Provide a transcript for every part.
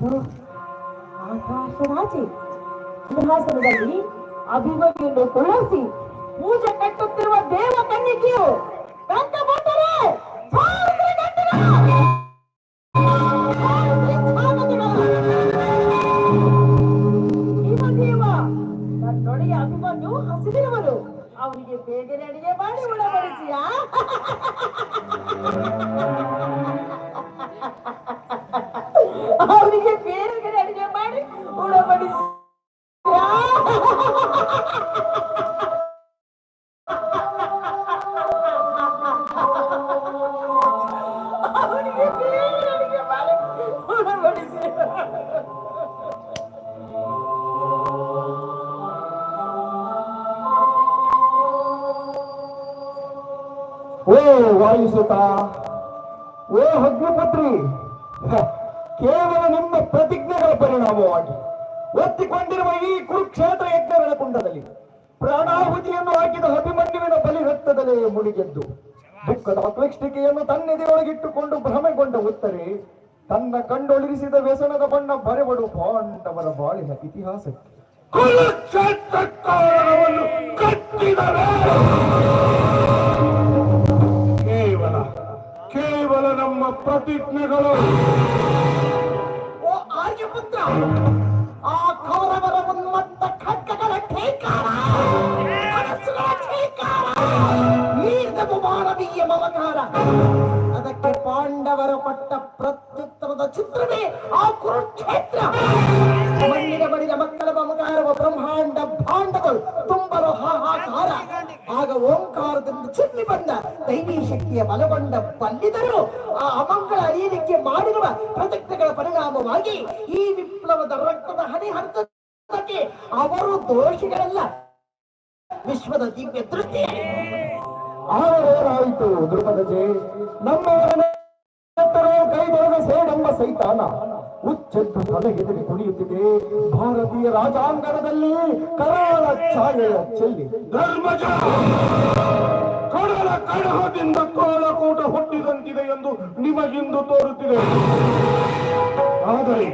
ಆದರೂ ಆಕಾಶರಾಜೆ ಸಿಂಹಾಸನದಲ್ಲಿ ಅಭಿಮನ್ಯನ್ನು ಕುಳ್ಳಿಸಿ ಪೂಜೆ ಕಟ್ಟುತ್ತಿರುವ ದೇವ ಕನ್ನಿಕೆಯು ಓ, ವಾಯುಸುತ. ಓ ಹಗ್ನಪತ್ರಿ ಕೇವಲ ನಿಮ್ಮ ಪ್ರತಿಜ್ಞೆಗಳ ಪರಿಣಾಮವಾಗಿ ಒತ್ತಿಕೊಂಡಿರುವ ಈ ಕುರುಕ್ಷೇತ್ರ ಯಜ್ಞಗಳ ಕುಂಡದಲ್ಲಿ ಪ್ರಾಣಾಹುತಿಯನ್ನು ಹಾಕಿದ ಅಭಿಮನ್ಯುವಿನ ಬಲಿ ರಕ್ತದಲ್ಲೇ ಮುಳುಗೆದ್ದು ದುಃಖದ ಅಪೇಕ್ಷಿಕೆಯನ್ನು ತನ್ನೆದೆಯೊಳಗಿಟ್ಟುಕೊಂಡು ಭ್ರಮೆಗೊಂಡ ಉತ್ತರೆ ತನ್ನ ಕಂಡೊಳಿರಿಸಿದ ವ್ಯಸನದ ಬಣ್ಣ ಬರೆಬಡು ಪಾಂಡವರ ಬಾಳಿನ ಇತಿಹಾಸಕ್ಕೆ. ಕುರುಕ್ಷೇತ್ರ ಕಟ್ಟಿದರೆ ಪ್ರತಿಜ್ಞೆಗಳು. ಓ ಆರ್ಯಪುತ್ರ, ಆ ಕೌರವರ ಉನ್ಮತ್ತ ಖಡ್ಗಗಳ ಠೇಕಾರ ಮನಸ್ಸುಗಳ ಠೇಕಾರ ಮಾನವೀಯ ಮಮಕಾರ. ಅದಕ್ಕೆ ಪಾಂಡವರು ಕೊಟ್ಟ ಪ್ರತ್ಯುತ್ತರದ ಚಿತ್ರವೇ ಆ ಕುರುಕ್ಷೇತ್ರ. ಮಣ್ಣಿನ ಬಡಿದ ಮಕ್ಕಳ ಮಮಕಾರವ ಬ್ರಹ್ಮಾಂಡ ಭಾಂಡಗಳು ತುಂಬಲು ಹಾಹಾಕಾರ. ಆಗ ಓಂಕಾರದಿಂದ ಚಿಮ್ಮಿ ಬಂದ ದೈವಿ ಶಕ್ತಿಯ ಬಲಗೊಂಡ ಬಲ್ಲಿದರು ಮಾಡಿರುವ ಪ್ರತಿಜ್ಞೆಗಳ ಪರಿಣಾಮವಾಗಿ ಈ ವಿಪ್ಲವದ ರಕ್ತದ ಹನಿ ಹರಿದಕ್ಕೆ ಅವರು ದೋಷಿಗಳಲ್ಲ. ವಿಶ್ವದ ದಿವ್ಯ ದೃಷ್ಟಿ. ಆವರೇನಾಯಿತು ದ್ರುಪದಜೆ ನಮ್ಮವರ ಸೇಡಂಬ ಸೇಡೆಂಬ ಸೈತಾನ. ಉಚ್ಚೆದ್ದು ತಲೆಗೆದರಿ ಕುಣಿಯುತ್ತಿದೆ. ಭಾರತೀಯ ರಾಜಾಂಗಣದಲ್ಲಿ ಕರಾಳ ಛಾಯೆಯ ಚೆಲ್ಲಿ. ಧರ್ಮಜ! ಕಡಲ ಕಡಹದಿಂದ ಕೋಳಕೂಟ ಹುಟ್ಟಿದಂತಿದೆ ಎಂದು ನಿಮಗಿಂದು ತೋರುತ್ತಿದೆ. ಆದರೆ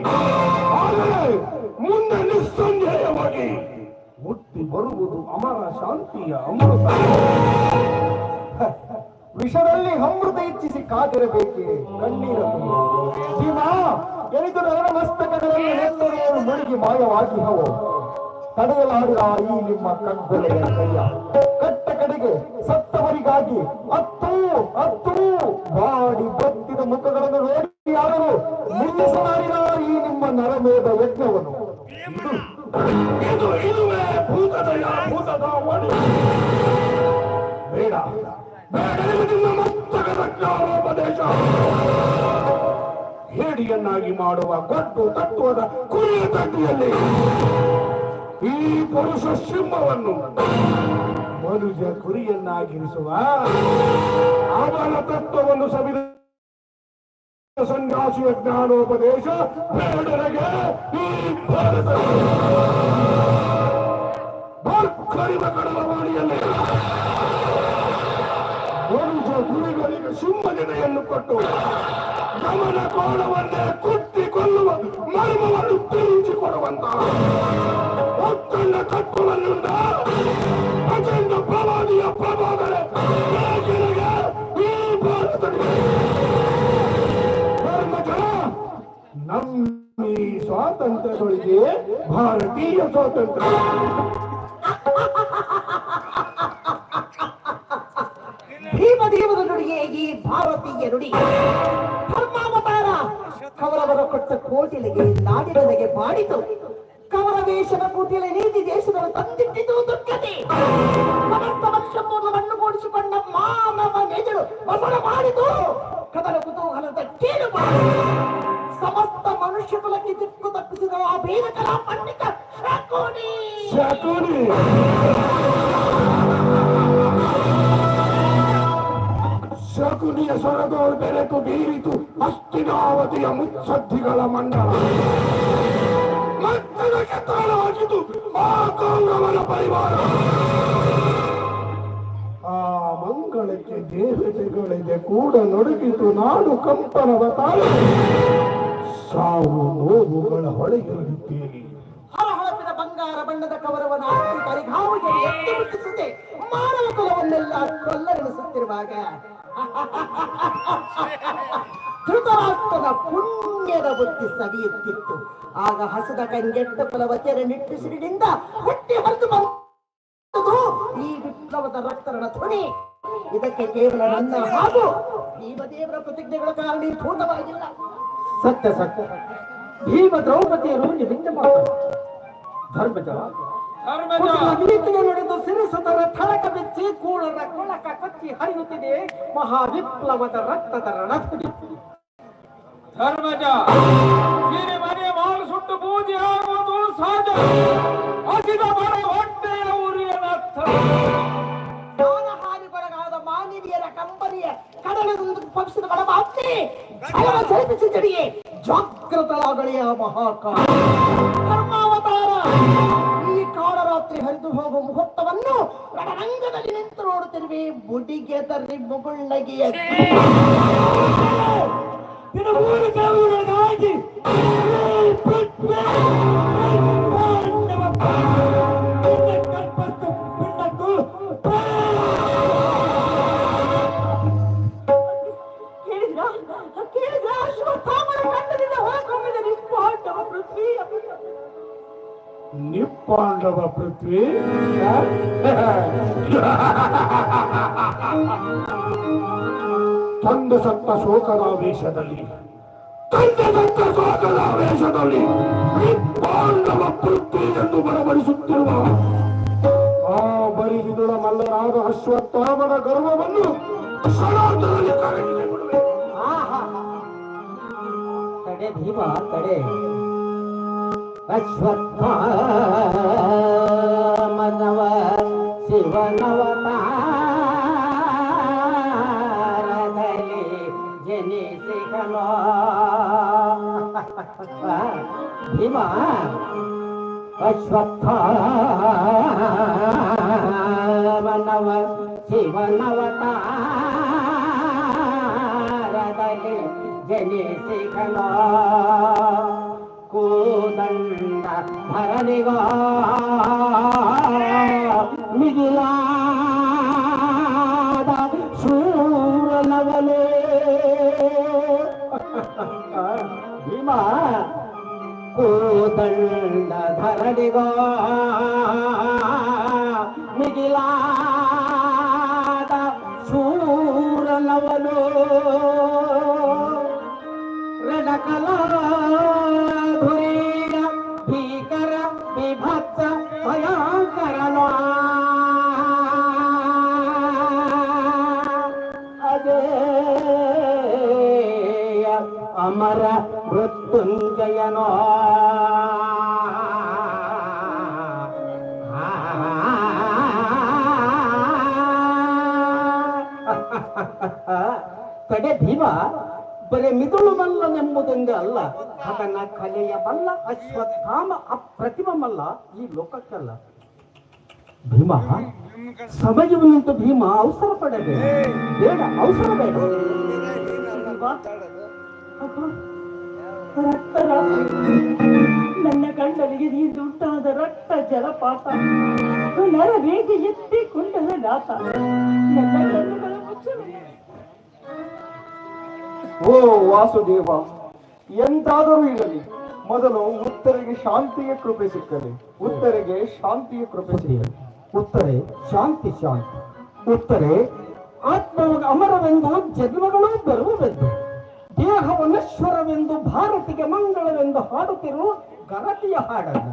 ಆದರೆ ಮುಂದೆ ನಿಸ್ಸಂದೇಹವಾಗಿ ಹುಟ್ಟಿ ಬರುವುದು ಅಮರ ಶಾಂತಿಯ ಅಮೃತ. ವಿಷದಲ್ಲಿ ಅಮೃತ ಇಚ್ಛಿಸಿ ಕಾದಿರಬೇಕೆ ಕಣ್ಣೀರ ಭೀಮ ಅವರ ನನ್ನ ಮಸ್ತಕಗಳಲ್ಲಿ ಮಾಯವಾಗಿ ಹೋ ತಡೆಯಲಾಡಿದ ಈ ನಿಮ್ಮ ಕಗ್ಗೊಲೆಯ ಕೈಯ. ಕಟ್ಟ ಕಡೆಗೆ ಸತ್ತವರಿಗಾಗಿ ಅತ್ತು ಅತ್ತು ಬಾಡಿ ಬತ್ತಿದ ಮುಖಗಳನ್ನು ನೋಡಿ ಯಾರು ನಿಲ್ಲಿಸಲಾಡಿದ ಈ ನಿಮ್ಮ ನರಮೇಧ ಯಜ್ಞವನ್ನು. ಬೇಡ. ಜ್ಞಾನೋಪದೇಶ ಹೇಡಿಯನ್ನಾಗಿ ಮಾಡುವ ಕಟ್ಟು ತತ್ವದ ಕುರಿಯ ತಟ್ಟಿಯಲ್ಲಿ. ಈ ಪುರುಷ ಸಿಂಹವನ್ನು ಮನುಜ ಕುರಿಯನ್ನಾಗಿರಿಸುವ ಅವನ ತತ್ವವನ್ನು ಸವಿದ ಸನ್ಯಾಸಿಯ ಜ್ಞಾನೋಪದೇಶ ಬೇಡರಿಗೆ ಈ ಮನುಜ ಗುರಿಗಳಿಗೆ ಸಿಂಹಜನೆಯನ್ನು ಕೊಟ್ಟು ಗಮನ ಕೋಣವನ್ನೇ ಕುಟ್ಟಿ ಕೊಲ್ಲುವ ಮರ್ಮವನ್ನು ತಿಳಿಸಿಕೊಡುವಂತ ಒತ್ತನ್ನ ಅಚಂಡ ಪ್ರವಾದಿಯ ಧರ್ಮಜ ನಮ್ಮ ಈ ಸ್ವಾತಂತ್ರ್ಯಗಳಿಗೆ ಭಾರತೀಯ ಸ್ವಾತಂತ್ರ್ಯ ಭೀಮದೇವರ ನುಡಿಯೇ ಈ ಭಾರತೀಯ ನುಡಿ. ಕವರವರ ಕೊಟ್ಟ ಕೋಟಿಲಿಗೆ ನಾಡಿನೊಳಗೆ ಮಾಡಿತು. ಕವರ ವೇಷದ ಕೂಟಿಲೆ ನೀತಿ ದೇಶದ ತಂದಿಟ್ಟಿತು ದುರ್ಗತಿ. ಸಮಸ್ತ ವರ್ಷವನ್ನು ಕೂಡಿಸಿಕೊಂಡ ಮಾನವ ನೆಜರು ಬಸಳ ಮಾಡಿತು. ಕದಲ ಕುತೂಹಲದ ಕೇಳು ಸಮಸ್ತ ಮನುಷ್ಯ ಕುಲಕ್ಕೆ ದಿಕ್ಕು ತಪ್ಪಿಸಿದ ಆ ಭೀಮಕರ ಪಂಡಿತ ಶಕುನಿ. ಶಕುನಿ. ಶಕುನಿಯ ಸೊರಗೋಳ್ ಬೆರೆತು ಬೀರಿತು ಹಸ್ತಿನಾವತಿಯ ಮುತ್ಸದ್ದಿಗಳ ಮಂಡಲ. ಮತ್ತದಕ್ಕೆ ತಾಳಾಗಿತು ಆ ಕೌರವನ ಪರಿವಾರ. ಆ ಮಂಗಳಕ್ಕೆ ದೇವತೆಗಳಿಗೆ ಕೂಡ ನಡುಗಿತು, ನಾಡು ಕಂಪನದ ತಾಳು. ಸಾವು ನೋವುಗಳ ಬಂಗಾರ ಬಣ್ಣದ ಕವರವನ್ನು ಹಾಕಿ ಕರಿಘಾವಿಗೆ ಎತ್ತಿ ಮುಟ್ಟಿಸದೆ. ಮಾನವ ಕುಲವನ್ನೆಲ್ಲ ಕೊಲ್ಲರಿಸುತ್ತಿರುವಾಗ ಧೃತರಾಷ್ಟ್ರದ ಪುಣ್ಯದ ಬುದ್ಧಿ ಸವಿಯುತ್ತಿತ್ತು. ಆಗ ಹಸದ ಕಂಗೆಟ್ಟ ಕುಲವತಿಯರ ನಿಟ್ಟುಸಿರಿನಿಂದ ಹುಟ್ಟಿ ಹೊರತು ಬಂದು ಈ ವಿಪ್ಲವದ ರಕ್ತರಣ ಧ್ವನಿ. ಇದಕ್ಕೆ ಕೇವಲ ನನ್ನ ಹಾಗೂ ಭೀಮದೇವರ ಪ್ರತಿಜ್ಞೆಗಳ ಕಾರಣೀಭೂತವಾಗಿಲ್ಲ ಸತ್ಯ ಸತ್ಯ. ಭೀಮ ದ್ರೌಪದಿಯರು ನಿಮಿತ್ತ ಮಾತ್ರ ಧರ್ಮಜ. ನೀತಿಗೆ ನಡೆದು ಸಿರಿಸುತರ ಥಳಕ ಬಿಚ್ಚಿ ಕೂಳರ ಕೊಳಕ ಕೊಚ್ಚಿ ಹರಿಯುತ್ತಿದೆ ಮಹಾ ವಿಪ್ಲವದ ರಕ್ತದ ರಣಕುಡಿ. ಧರ್ಮಜ. ಸಿರಿ ಮನೆ ಮಾಲು ಸುಟ್ಟು ಪೂಜೆ ಆಗುವುದು ಸಹಜ. ಹಸಿದ ಬರ ಹೊಟ್ಟೆಯ ಉರಿಯ ನತ್ತ ಹಾನಿಗೊಳಗಾದ ಮಾನವೀಯರ ಕಂಪನಿಯ ಕಡಲದೊಂದು ಪಕ್ಷದ ಬಡ ಮಾತೆ ಛಲವ ಚಲಿಸಿದಡಿಯೇ ಜಾಗೃತರಾಗಳೆಯ ಮಹಾಕಾಲ ಧರ್ಮಾವತಾರ ಈ ಕಾಳರಾತ್ರಿ ಹರಿದು ಹೋಗುವ ಮುಹೂರ್ತವನ್ನು ರಣರಂಗದಲ್ಲಿ ನಿಂತು ನೋಡುತ್ತಿರುವೆ. ಬುಡಿಗೆ ತರ್ರಿ ಮುಗುಳ್ಳಗಿಯ ಊರು ನಿಪ್ಪಾಂಡವ ಪೃಥ್ವಿ. ತಂದೆ ಸತ್ತ ಶೋಕರಾವೇಶದಲ್ಲಿ ತಂದ ಸತ್ತ ಶೋಕರಾವೇಶದಲ್ಲಿ ನಿಪ್ಪಾಂಡವ ಪೃಥ್ವಿ ಎಂದು ಬರಬಡಿಸುತ್ತಿರುವ ಆ ಬರಿಗಿದುಳ ಮಲ್ಲರಾದ ಅಶ್ವತ್ಥಾಮನ ಗರ್ವವನ್ನು ಕಡೆ ಭೀಮ, ತಡೆ. ಅಶ್ವತ್ಥಾಮನವ ಶಿವನವತಾರದಲ್ಲಿ ಜನಿಸಿಕನೋ ಭೀಮ ಅಶ್ವತ್ಥಾಮನವ ಶಿವನವತಾರದಲ್ಲಿ ಜನಿಸಿಕನ కోదండ భరణిగా మిగిలాద శూరలవలే భీమా కోదండ ధరణిగా మిగిలాద శూరలవలో వెనకలా ಅಮರ ಮೃತ್ಯುಂಜಯನೋ. ಕಡೆ ಭೀಮ ಬರೇ ಮಿದುಳು ಮಲ್ಲನೆಂಬುದೊಂದೇ ಅಲ್ಲ ಅದನ್ನ ಕಲೆಯ ಬಲ್ಲ ಅಶ್ವತ್ಥಾಮ ಅಪ್ರತಿಮ ಮಲ್ಲ ಈ ಲೋಕಕ್ಕಲ್ಲ. ಭೀಮ, ಸಮಯವನ್ನು ಭೀಮ, ಅವಸರ ಪಡಬೇಡ ಬೇಡ, ಅವಸರ ಬೇಡ. ನನ್ನ ಕಣ್ಣಲ್ಲಿಗೆ ನೀರು ಉಂಟಾದ ರಕ್ತ ಜಲಪಾತ. ನರ ವೇಗ ಎತ್ತಿ ಕುಂಡದ ನಾಥ. ನನ್ನ ಕಣ್ಣುಗಳ ಮುಚ್ಚಲು ಓ ವಾಸುದೇವ ಎಂತಾದರೂ ಇರಲಿ ಮೊದಲು ಉತ್ತರಿಗೆ ಶಾಂತಿಯ ಕೃಪೆ ಸಿಕ್ಕಲಿ. ಉತ್ತರಿಗೆ ಶಾಂತಿಯ ಕೃಪೆ ಸಿಗಲಿ ಉತ್ತರೆ ಶಾಂತಿ ಶಾಂತಿ. ಉತ್ತರೆ ಆತ್ಮ ಅಮರವೆಂದು ಜನ್ಮಗಳು ಬರುವುವೆಂದು ದೇಹ ನಶ್ವರವೆಂದು ಭಾರತಿಗೆ ಮಂಗಳವೆಂದು ಹಾಡುತ್ತಿರುವ ಗರತಿಯ ಹಾಡನ್ನು.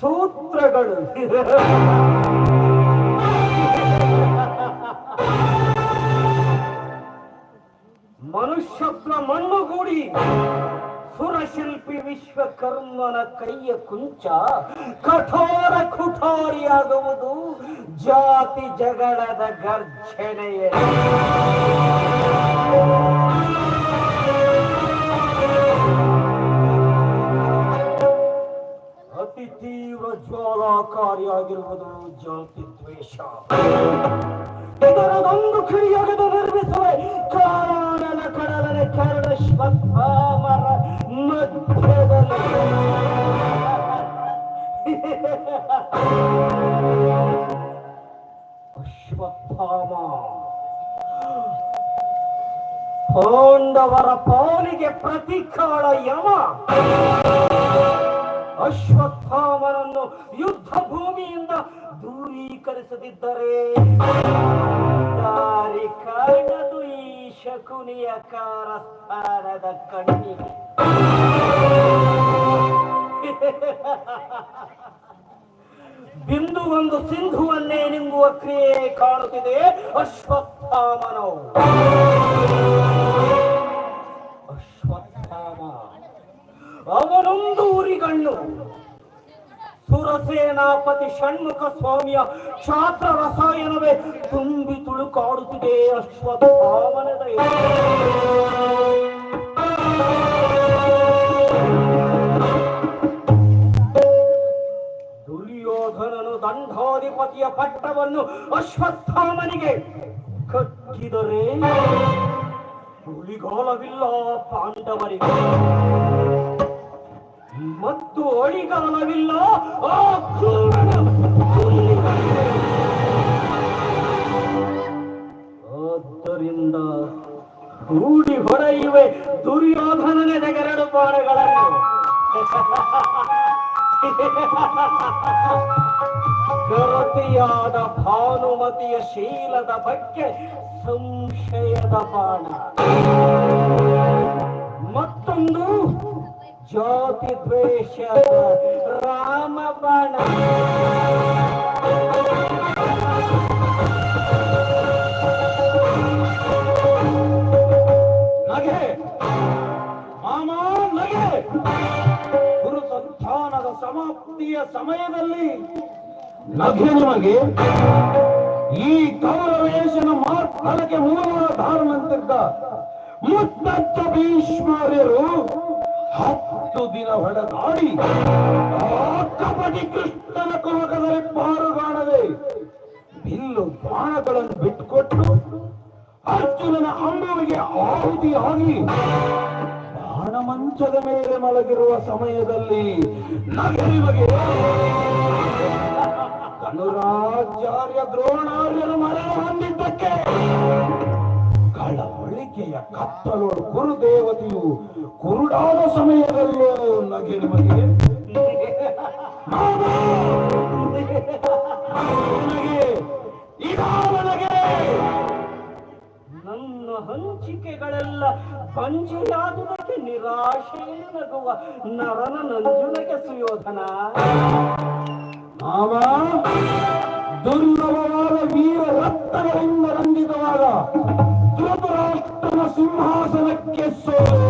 ಸೂತ್ರಗಳು. ಮನುಷ್ಯತ್ವ ಮಣ್ಣುಗೂಡಿ ಸುರಶಿಲ್ಪಿ ವಿಶ್ವಕರ್ಮನ ಕೈಯ ಕುಂಚ ಕಠೋರ ಕುಠೋರಿಯಾಗುವುದು ಜಾತಿ ಜಗಳದ ಗರ್ಜನೆಯೇ. ಜ್ವಾಲಾಕಾರಿಯಾಗಿರುವುದು ಜಾತಿ ದ್ವೇಷ ಇದರದೊಂದು ಕಿಡಿಯಗದು ನಿರ್ಮಿಸುವೆ ಕಾರಣನ ಕಡಲನ ಕರಡ ಶ್ವತ್ಥಾಮರ ಮಧ್ಯದಲ್ಲಿ ಅಶ್ವತ್ಥಾಮ ಪಾಂಡವರ ಪಾಲಿಗೆ ಪ್ರತೀಕಾಳ ಯಮ ಅಶ್ವತ್ಥಾಮನನ್ನು ದೂರೀಕರಿಸದಿದ್ದರೆ ದಾರಿ ಕಾಣದು ಈ ಶಕುನಿಯ ಕಾರಸ್ಥಾನದ ಕಣ್ಣಿಗೆ. ಬಿಂದು ಒಂದು ಸಿಂಧುವನ್ನೇ ನಿಂಗುವ ಕ್ರಿಯೆ ಕಾಣುತ್ತಿದೆ. ಅಶ್ವತ್ಥಾಮನವು ಅಶ್ವತ್ಥಾಮ. ಅವನೊಂದು ಊರಿಗಣ್ಣು ಸುರಸೇನಾಪತಿ ಷಣ್ಮುಖ ಸ್ವಾಮಿಯ ಕ್ಷಾತ್ರ ರಸಾಯನವೇ ತುಂಬಿ ತುಳುಕಾಡುತ್ತಿದೆ ಅಶ್ವತ್ಥಾಮನದ. ದುರ್ಯೋಧನನು ದಂಡಾಧಿಪತಿಯ ಪಟ್ಟವನ್ನು ಅಶ್ವತ್ಥಾಮನಿಗೆ ಕಟ್ಟಿದರೆ ಉಳಿಗಾಲವಿಲ್ಲ ಪಾಂಡವರಿಗೆ ಮತ್ತು ಅಡಿಗಾಲವಿಲ್ಲ ಆ. ಆದ್ದರಿಂದ ರೂಢಿ ಹೊಡೆಯುವೆ ದುರ್ಯೋಧನನೆದೆಗೆರಡು ಬಾಣಗಳನ್ನು ಗರತಿಯಾದ ಭಾನುಮತಿಯ ಶೀಲದ ಬಗ್ಗೆ ಸಂಶಯದ ಬಾಣ. ಮತ್ತೊಂದು ಜಾತಿ ದ್ವೇಷ, ರಾಮ ಬಾಣ. ನಗೆ. ಮಾಮ, ನಗೆ. ಗುರು ಸಂಧಾನದ ಸಮಾಪ್ತಿಯ ಸಮಯದಲ್ಲಿ ನಗೆ ನಮಗೆ ಈ ಗೌರವೇಶನ ಧಾರಣ ಅಂತಿದ್ದ ಮುತ್ತಚ್ಚ ಭೀಷ್ಮರ್ಯರು ಹತ್ತು ದಿನ ಹೊಡೆದಾಡಿ ಕಪಟಿ ಕೃಷ್ಣನ ಕುಮಕದಲ್ಲಿ ಪಾರುಗಾಣದೆ ಬಿಲ್ಲು ಬಾಣಗಳನ್ನು ಬಿಟ್ಟುಕೊಟ್ಟು ಅರ್ಜುನನ ಅಂಬುವಿಗೆ ಆಹುತಿಯಾಗಿ ಬಾಣಮಂಚದ ಮೇಲೆ ಮಲಗಿರುವ ಸಮಯದಲ್ಲಿ ನಗರಿವಗೆ ಕನುರಾಚಾರ್ಯ ದ್ರೋಣಾರ್ಯರು ಮರಣ ಹೊಂದಿದ್ದಕ್ಕೆ ಕಳವಳಿಕೆಯ ಕತ್ತಲೋಡು ಗುರುದೇವತೆಯು ಕುರುಡಾದ ಸಮಯದಲ್ಲೂ ನಗೆ ನಿಮಗೆ ನನ್ನ ಹಂಚಿಕೆಗಳೆಲ್ಲ ಪಂಚೆಯಾದುದಕ್ಕೆ ನಿರಾಶೆಯೇ ನಗುವ ನರನ ನಂಜುನಗೆ ಸುಯೋಧನ. ಮಾವ, ದುರ್ಲಭವಾದ ವೀರ ರಕ್ತಗಳಿಂದ ರಂಜಿತವಾದ ಧೃತರಾಷ್ಟ್ರನ ಸಿಂಹಾಸನಕ್ಕೆ ಸೋಲು.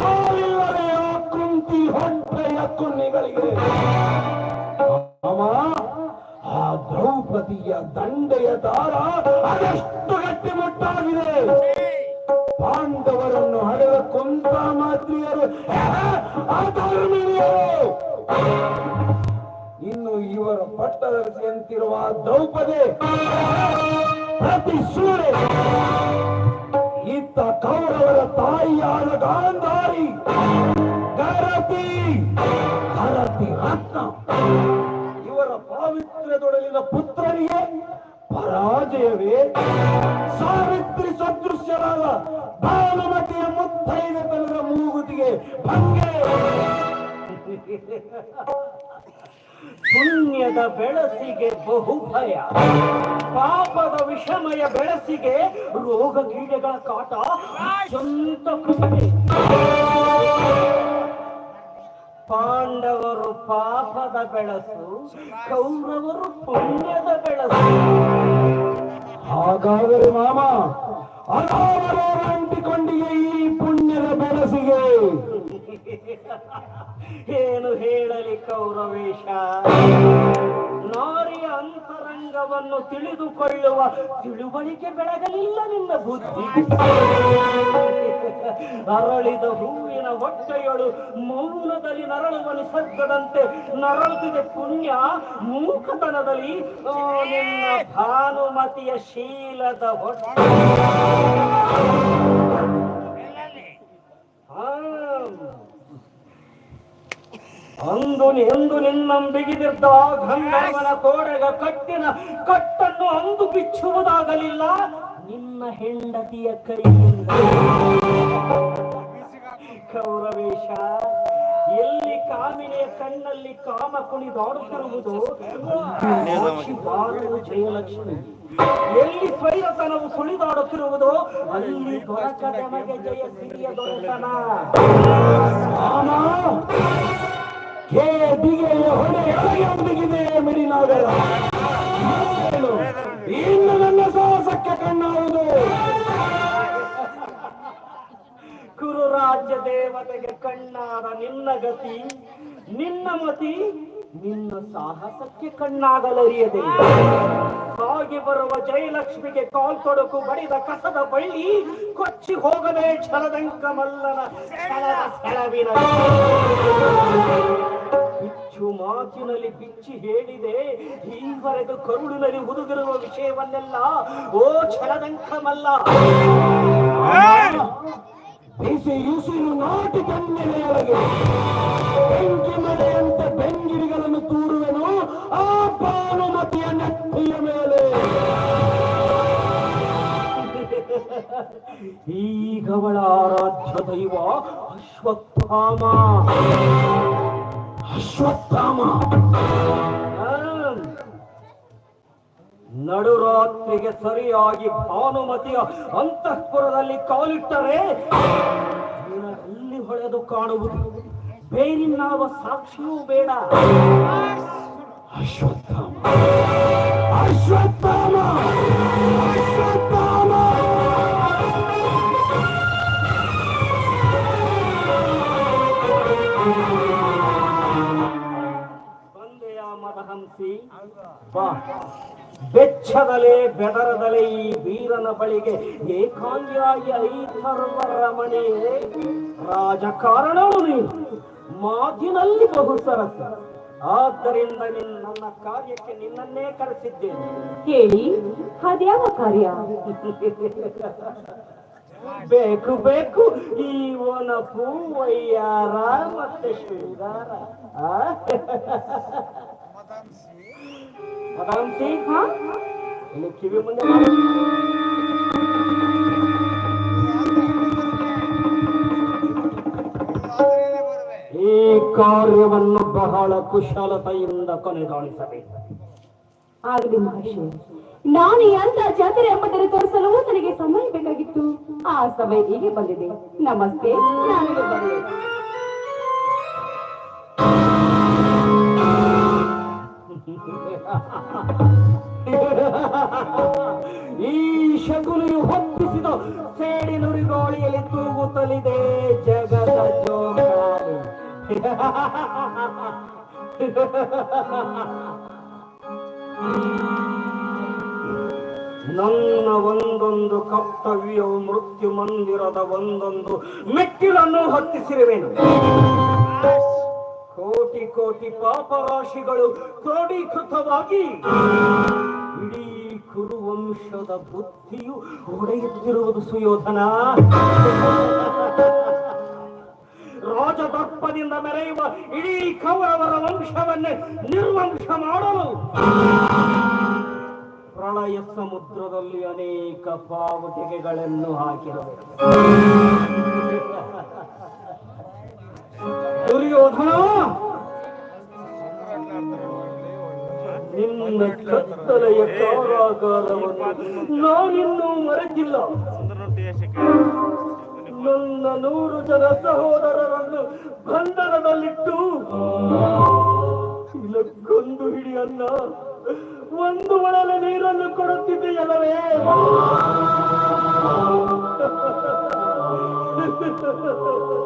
ಸೋಲಿಲ್ಲದೆ ಆ ಕುಂತಿ ಹೊಟ್ಟೆಯ ಕುನ್ನಿಗಳಿಗೆ. ಆ ದ್ರೌಪದಿಯ ದಂಡೆಯ ದಾರ ಅದೆಷ್ಟು ಗಟ್ಟಿಮುಟ್ಟಾಗಿದೆ ಪಾಂಡವರನ್ನು ಹಡೆದ ಕುಂತ ಮಾತ್ರಿಯರು ಅಧರ್ಮಿಣಿಯರು ಇನ್ನು ಇವರ ಪಟ್ಟದರ್ಶಿಯಂತಿರುವ ದ್ರೌಪದಿ ಪ್ರತಿ ಸೂರ್ಯ ಇತ್ತ ಕೌರವರ ತಾಯಿಯಾದ ಗಾಂಧಾರಿ. ಗರತಿ ಗರತಿ ರತ್ನ. ಇವರ ಪಾವಿತ್ರ್ಯದೊಡಲಿನ ಪುತ್ರನಿಗೆ ಪರಾಜಯವೇ. ಸಾವಿತ್ರಿ ಸದೃಶ್ಯರಾದ ಭಾನುಮತಿಯ ಮುತ್ತೈದತನದ ಮೂಗುತಿಗೆ ಭಂಗೆ. ಪುಣ್ಯದ ಬೆಳಸಿಗೆ ಬಹು ಭಯ. ಪಾಪದ ವಿಷಮಯ ಬೆಳಸಿಗೆ ರೋಗ ಕೀಡೆಗಳ ಕಾಟ. ಅತ್ಯಂತ ಕೃಪೆ. ಪಾಂಡವರು ಪಾಪದ ಬೆಳಸು, ಕೌರವರು ಪುಣ್ಯದ ಬೆಳಸು. ಹಾಗಾದರೆ ಮಾಮ ಅಂಟಿಕೊಂಡಿಗೆ ಈ ಪುಣ್ಯದ ಬೆಳಸಿಗೆ. ಏನು ಹೇಳಲಿ ಕೌರವೇಶ? ನಾರಿಯ ಅಂತರಂಗವನ್ನು ತಿಳಿದುಕೊಳ್ಳುವ ತಿಳುವಳಿಕೆ ಬೆಳಗಲಿಲ್ಲ ನಿನ್ನ ಬುದ್ಧಿ. ಅರಳಿದ ಹೂವಿನ ಹೊಟ್ಟೆಯಳು ಮೌನದಲ್ಲಿ ನರಳುವ ನಿಸರ್ಗದಂತೆ ನರಳುತ್ತಿದೆ ಪುಣ್ಯ. ಮೂಕತನದಲ್ಲಿ ನಿನ್ನ ಭಾನುಮತಿಯ ಶೀಲದ ಹೊಟ್ಟೆ. ಅಂದು ಎಂದು ನಿನ್ನಂಬಿಗಿದಿದ್ದ ಗಂಧರ್ವನ ತೋಡೆಗ ಕಟ್ಟಿನ ಕಟ್ಟನ್ನು ಅಂದು ಬಿಚ್ಚುವುದಾಗಲಿಲ್ಲ. ನಿನ್ನ ಹೆಂಡತಿಯ ಕೈಯಿಂದ. ಕೌರವೇಶ ಎಲ್ಲಿ ಕಾಮಿನಿಯ ಕಣ್ಣಲ್ಲಿ ಕಾಮ ಕುಣಿದಾಡುತ್ತಿರುವುದು ಜಯಲಕ್ಷ್ಮಿ. ಎಲ್ಲಿ ಸ್ವೈರತನವು ಸುಳಿದಾಡುತ್ತಿರುವುದು? ಅಲ್ಲಿ ದೊರಕ ನಮಗೆ ಜಯ ಸಿರಿಯ ದೊರೆತನ. ಮಾಮ ಹೇ ದಿಗೆಯ ಹೊಣೆಯೊಳಗೆ ಒಂದಿಗಿದೆ ಮಿಡಿನಾಗರ? ಇನ್ನು ನನ್ನ ಸಾಹಸಕ್ಕೆ ಕಣ್ಣಾವುದು. ಕುರು ರಾಜ್ಯ ದೇವತೆಗೆ ಕಣ್ಣಾದ ನಿನ್ನ ಗತಿ, ನಿನ್ನ ಮತಿ, ನಿನ್ನ ಸಾಹಸಕ್ಕೆ ಕಣ್ಣಾಗಲರಿಯದೆ. ಸಾಗಿ ಬರುವ ಜಯಲಕ್ಷ್ಮಿಗೆ ಕಾಲ್ ತೊಡಕು ಬಡಿದ ಕಸದ ಬಳ್ಳಿ, ಕೊಚ್ಚಿ ಹೋಗದೆ ಛಲದಂಕ ಮಲ್ಲನ ಬಿಚ್ಚು ಮಾತಿನಲ್ಲಿ ಬಿಚ್ಚಿ ಹೇಳಿದೆ, ಈವರೆಗೂ ಕರುಳಿನಲ್ಲಿ ಹುದುಗಿರುವ ವಿಷಯವನ್ನೆಲ್ಲ, ಓ ಛಲದಂಕಮಲ್ಲ. ಬಿಸಿ ನಾಟಿ ಕಣ್ಣೆಲೆಯೊಳಗೆ ಬೆಂಕಿ ಮಳೆಯಂತೆ ಬೆಂಗಿರಿಗಳನ್ನು ತೂರುವೆನು, ಆ ಭಾನುಮತಿಯ ನೆತ್ತಿಯ ಮೇಲೆ. ಈಗವಳ ಆರಾಧ್ಯ ದೈವ ಅಶ್ವತ್ಥಾಮ. ಅಶ್ವತ್ಥಾಮ. ನಡುರಾತ್ರಿಗೆ ಸರಿಯಾಗಿ ಭಾನುಮತಿಯ ಅಂತಃಪುರದಲ್ಲಿ ಕಾಲಿಟ್ಟರೆ ಅಲ್ಲಿ ಹೊಳೆದು ಕಾಣುವುದು. ಬೇರಿನ್ನಾವ ಸಾಕ್ಷಿಯೂ ಬೇಡ. ಅಶ್ವತ್ಥಾಮ. ಅಶ್ವತ್ಥಾಮ. ಬೆಚ್ಚದಲೆ ಬೆದರದಲೆ ಈ ವೀರನ ಬಳಿಗೆ ಏಕಾಂಗಿಯಾಗಿ ಐತರ್ವ ರಮಣೆ ರಾಜಕಾರಣವು ನೀನು. ಮಾತಿನಲ್ಲಿ ಬಹು ಸರಸ. ಆದ್ದರಿಂದ ನಿನ್ನ ನನ್ನ ಕಾರ್ಯಕ್ಕೆ ನಿನ್ನನ್ನೇ ಕರೆಸಿದ್ದೇನೆ. ಕೇಳಿ ಅದ್ಯಾವ ಕಾರ್ಯ? ಬೇಕು ಬೇಕು ಈ ಒನಪು ವಯ್ಯಾರ ಮತ್ತೆ ಶೃಂಗಾರ ಇನ್ನು ಕಿವಿ ಮುಂದೆ. ಈ ಕಾರ್ಯವನ್ನು ಬಹಳ ಕುಶಲತೆಯಿಂದ ಕೊನೆಗಾಣಿಸಬೇಕು ಆಗಲಿ ಮಹರ್ಷಿ. ನಾನು ಎಂತ ಜಾತ್ರೆ ಎಂಬುದನ್ನು ತೋರಿಸಲು ನನಗೆ ಸಮಯ ಬೇಕಾಗಿತ್ತು. ಆ ಸಮಯ ಹೀಗೆ ಬಂದಿದೆ. ನಮಸ್ತೆ. ನಾನು ಈ ಶಗುಲಿಯು ಹೊತ್ತಿಸಿದ ಸೇಡಿ ನುರಿಗೋಳಿಯಲ್ಲಿ ತೂಗುತ್ತಲಿದೆ ಜಗದ ಜೋಕಾಲಿ ನನ್ನ ಒಂದೊಂದು ಕರ್ತವ್ಯವು ಮೃತ್ಯು ಮಂದಿರದ ಒಂದೊಂದು ಮೆಟ್ಟಿಲನ್ನು ಹತ್ತಿಸಿರುವೆನು. ಕೋಟಿ ಕೋಟಿ ಪಾಪರಾಶಿಗಳು ಕ್ರೋಢೀಕೃತವಾಗಿ ಇಡೀ ಕುರುವಂಶದ ಬುದ್ಧಿಯು ಒಡೆಯುತ್ತಿರುವುದು ಸುಯೋಧನ. ರಾಜದರ್ಪದಿಂದ ಮೆರೆಯುವ ಇಡೀ ಕೌರವರ ವಂಶವನ್ನೇ ನಿರ್ವಂಶ ಮಾಡಲು ಪ್ರಳಯ ಸಮುದ್ರದಲ್ಲಿ ಅನೇಕ ಪಾವತಿಗೆಗಳನ್ನು ಹಾಕಿದರು ದುರ್ಯೋಧನ ನಿನ್ನ ಕತ್ತಲೆಯ ಕಾರಾಗಾರವನ್ನು ನಾನಿನ್ನೂ ಮರೆತಿಲ್ಲ. ನನ್ನ ನೂರು ಜನ ಸಹೋದರರನ್ನು ಬಂಧನದಲ್ಲಿಟ್ಟು ಇಲ್ಲಕ್ಕೊಂದು ಹಿಡಿಯನ್ನ ಒಂದು ಒಳಲೆ ನೀರನ್ನು ಕೊಡುತ್ತಿದೆಯಲ್ಲವೇ ಆದರೆ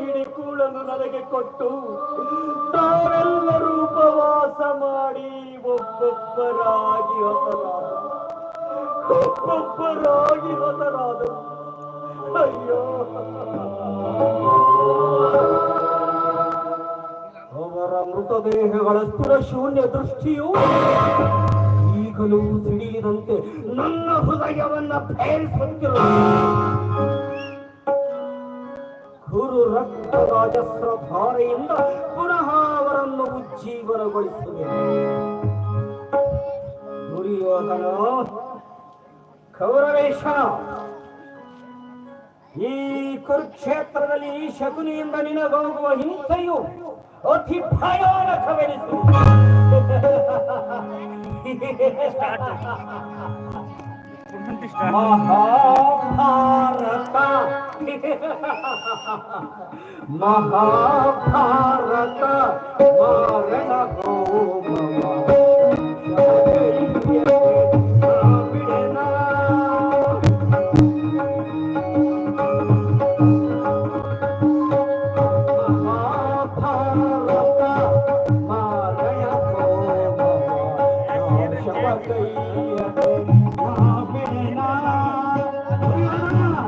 ಇಡೀ ಕೂಳನ್ನು ನನಗೆ ಕೊಟ್ಟು, ತಾವೆಲ್ಲರೂ ಉಪವಾಸ ಮಾಡಿ ಒಬ್ಬೊಬ್ಬರಾಗಿ ಹೊತರಾದ ಒಬ್ಬೊಬ್ಬರಾಗಿ ಹೊತರಾದ ಅಯ್ಯೋ. ಅವರ ಮೃತದೇಹಗಳ ಸ್ಥಿರ ಶೂನ್ಯ ದೃಷ್ಟಿಯು ಈಗಲೂ ಸಿಡಿಲಿದಂತೆ ನನ್ನ ಹೃದಯವನ್ನ ಭೇರಿಸುತ್ತಿರುವ ಗುರು ರಕ್ತರಾಜಸ್ರ ಧಾರೆಯಿಂದ ಪುನಃ ಅವರನ್ನು ಉಜ್ಜೀವನಗೊಳಿಸುವೆ. ದುರ್ಯೋಧನ ಕೌರವೇಶ, ಈ ಕುರುಕ್ಷೇತ್ರದಲ್ಲಿ ಈ ಶಕುನಿಯಿಂದ ನಿನಗೋಗುವ ಹಿಂಸೆಯು ಅತಿ মহাভারত মহাভারত মরণ গো মহাভারত